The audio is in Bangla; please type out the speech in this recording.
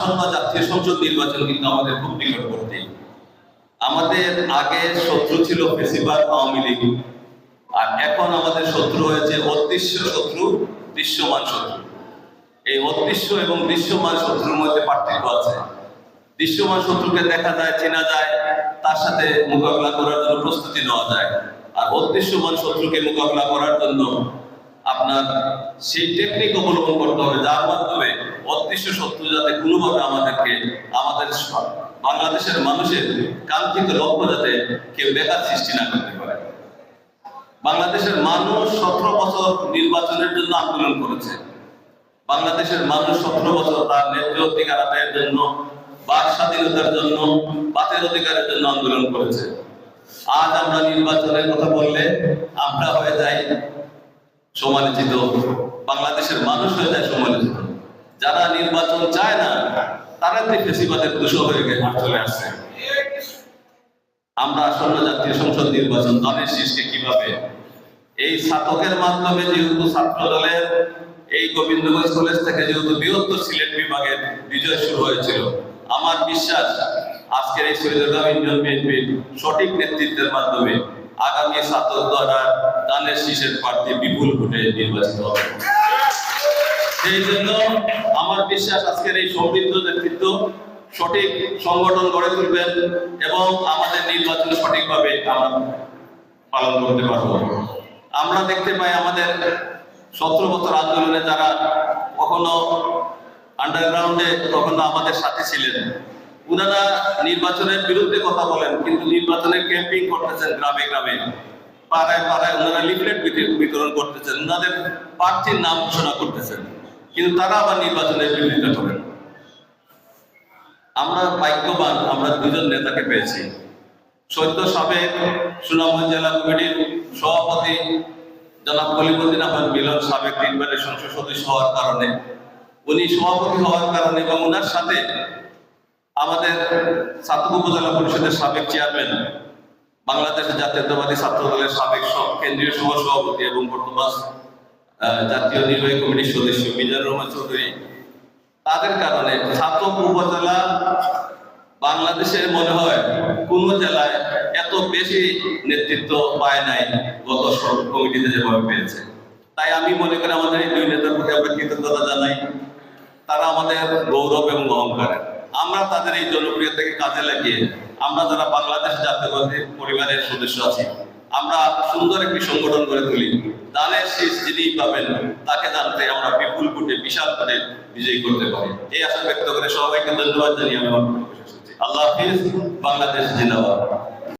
আসন্ন জাতীয় সংসদ নির্বাচন কিন্তু আমাদের খুব নিকটবর্তী। আমাদের আগে শত্রু ছিল ফেসিবাদ আওয়ামী লীগ। আর এখন আমাদের শত্রু হয়েছে অদৃশ্য শত্রু, দৃশ্যমান শত্রু। এই অদৃশ্য এবং দৃশ্যমান শত্রুর মধ্যে পার্থক্য আছে। দৃশ্যমান শত্রুকে দেখা যায়, চেনা যায়, তার সাথে মোকাবিলা করার জন্য প্রস্তুতি নেওয়া যায়। আর অদৃশ্যমান শত্রুকে মোকাবিলা করার জন্য আপনার সেই টেকনিক অবলম্বন করতে হবে, যার মাধ্যমে অদৃশ্য শত্রু যাতে কোনোভাবে আমাদেরকে, আমাদের বাংলাদেশের মানুষের কাঙ্ক্ষিত লক্ষ্য যাতে কেউ দেখার সৃষ্টি না করতে পারে। বাংলাদেশের মানুষ সতেরো বছর নির্বাচনের জন্য আন্দোলন করেছে। বাংলাদেশের মানুষ সতেরো বছর তার ন্যায্য অধিকার আদায়ের জন্য, বাক স্বাধীনতার জন্য, বাতের অধিকারের জন্য আন্দোলন করেছে। আজ আমরা নির্বাচনের কথা বললে আমরা হয়ে যাই সমালোচিত বাংলাদেশের মানুষ হয়ে যায় সমালোচিত। যারা নির্বাচন চায় না তারা ফেসিবাদের দূষণ হয়ে গেছে। চলে আসছে। আমরা আসন্ন জাতীয় সংসদ নির্বাচন দলের শীর্ষে কীভাবে? এই স্নাতকের মাধ্যমে যেহেতু ছাত্র দলের এই গোবিন্দগঞ্জ কলেজ থেকে যেহেতু বৃহত্তর সিলেট বিভাগের বিজয় শুরু হয়েছিল আমার বিশ্বাস আজকের এই শহীদগাম ইউনিয়ন বিএনপির সঠিক নেতৃত্বের মাধ্যমে আগামী স্নাতক দ্বারা দানের শীষের প্রার্থী বিপুল ভোটে নির্বাচিত হবে। সেই জন্য আমার বিশ্বাস আজকের এই সমৃদ্ধ নেতৃত্ব সঠিক সংগঠন গড়ে তুলবেন এবং আমাদের নির্বাচন সঠিকভাবে আমরা পালন করতে পারব। আমরা দেখতে পাই আমাদের সতেরো বছর আন্দোলনে যারা কখনো আন্ডারগ্রাউন্ডে কখনো আমাদের সাথে ছিলেন, উনারা নির্বাচনের বিরুদ্ধে কথা বলেন, কিন্তু নির্বাচনে ক্যাম্পিং করতেছেন গ্রামে গ্রামে। পাড়ায় পাড়ায় ওনারা লিফলেট বিতরণ করতেছেন, ওনাদের প্রার্থীর নাম ঘোষণা করতেছেন। কিন্তু তারা আবার নির্বাচনের বিরোধিতা করেন। আমরা ভাগ্যবান, আমরা দুজন নেতাকে পেয়েছি। সদ্য সাবেক সুনামগঞ্জ জেলা কমিটির সভাপতি জনাব কলিমুদ্দিন আহমদ মিলন সাবেক তিনবারের সংসদ সদস্য হওয়ার কারণে। উনি সভাপতি হওয়ার কারণে এবং ওনার সাথে আমাদের ছাত্র উপজেলা পরিষদের সাবেক চেয়ারম্যান বাংলাদেশের জাতীয়তাবাদী ছাত্র দলের সাবেক কেন্দ্রীয় সহ সভাপতি এবং বর্তমান জাতীয় নির্বাহী কমিটির সদস্য মিজানুর রহমান চৌধুরী। তাদের কারণে ছাত্র উপজেলা বাংলাদেশের মনে হয় কোন জেলায় এত বেশি নেতৃত্ব পায় নাই গত কমিটিতে যেভাবে পেয়েছে। তাই আমি মনে করি আমাদের এই দুই নেতার প্রতি আমরা কৃতজ্ঞতা জানাই। তারা আমাদের গৌরব এবং অহংকার আমরা তাদের এই জনপ্রিয়তাকে কাজে লাগিয়ে আমরা যারা বাংলাদেশ জাতীয়বাদী পরিবারের সদস্য আছি, আমরা সুন্দর একটি সংগঠন করে তুলি। দানের শেষ যিনি পাবেন, তাকে জানতে আমরা বিপুল কোটে বিশাল কোটে বিজয়ী করতে পারি। এই আশা ব্যক্ত করে সবাইকে ধন্যবাদ জানিয়ে আমি। আল্লাহ হাফিজ, বাংলাদেশ জিন্দাবাদ।